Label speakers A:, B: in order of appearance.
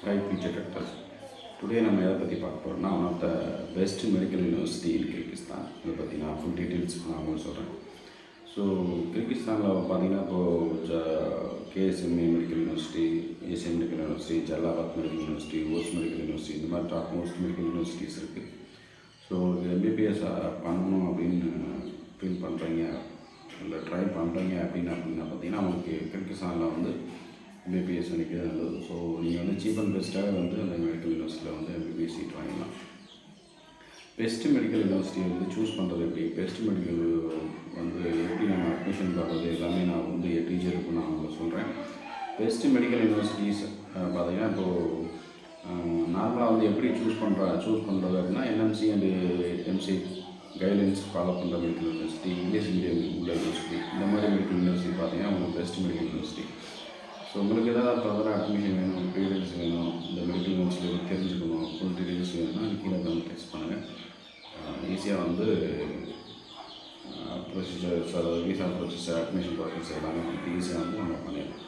A: High future factors today நம்ம எதை பற்றி பார்க்க போகிறோம்னா one of the best medical university in Kyrgyzstan இதை பற்றி நான் ஃபுல் டீட்டெயில்ஸ் நான் சொல்கிறேன் ஸோ கிர்கிஸ்தானில் பார்த்தீங்கன்னா இப்போது KSMA medical university Asian medical university Jalalabad medical university Osh medical university இந்த மாதிரி டாப் மோஸ்ட் மெடிக்கல் யூனிவர்சிட்டிஸ் இருக்குது ஸோ எம்பிபிஎஸ் பண்ணணும் அப்படின்னு ஃபீல் பண்ணுறீங்க இல்லை ட்ரை பண்ணுறீங்க அப்படின்னு அப்படின்னா பார்த்தீங்கன்னா உங்களுக்கு கிர்கிஸ்தானில் வந்து எம்பிபிஎஸ் நினைக்கிறது நல்லது ஸோ நீங்கள் வந்து சீப் அண்ட் பெஸ்ட்டாக வந்து அந்த மெடிக்கல் யூனிவர்சிட்டியில் வந்து எம்பிபிஎஸ் சீட் வாங்கிடலாம். பெஸ்ட் மெடிக்கல் யூனிவர்சிட்டியை வந்து சூஸ் பண்ணுறது எப்படி? பெஸ்ட் மெடிக்கல் வந்து எப்படி நம்ம அட்மிஷன் பண்ணுறது எல்லாமே நான் வந்து என் டீச்சருக்கு நான் உங்களுக்கு சொல்கிறேன் பெஸ்ட் மெடிக்கல் யூனிவர்சிட்டிஸ் பார்த்திங்கன்னா இப்போது நார்மலாக வந்து எப்படி சூஸ் பண்ணுற சூஸ் பண்ணுறது அப்படின்னா NMC and MC guidelines follow பண்ணுற மெடிக்கல் யூனிவர்சிட்டி இங்கிலீஷ் மீடியம் உள்ள யூனிவர்சிட்டி இந்த மாதிரி மெடிக்கல் யூனிவர்சிட்டி பார்த்தீங்கன்னா உங்களுக்கு பெஸ்ட் மெடிக்கல் யூனிவர்சிட்டி ஸோ உங்களுக்கு ஏதாவது ஃபர்தராக அட்மிஷன் வேணும் டீடைல்ஸ் வேணும் இந்த மெடிக்கல் யூனிவர்சிட்டியில் தெரிஞ்சுக்கணும் ஃபுல் டீடைல்ஸ் வேணும்னா கீழே வந்து டெக்ஸ்ட் பண்ணுங்கள் ஈஸியாக வந்து ப்ரொசீஜர்ஸ் அதாவது விசா ப்ரொசீஜர் அட்மிஷன் ப்ராசஸ் எல்லாமே ஈஸியாக வந்து நம்ம பண்ணிடலாம்.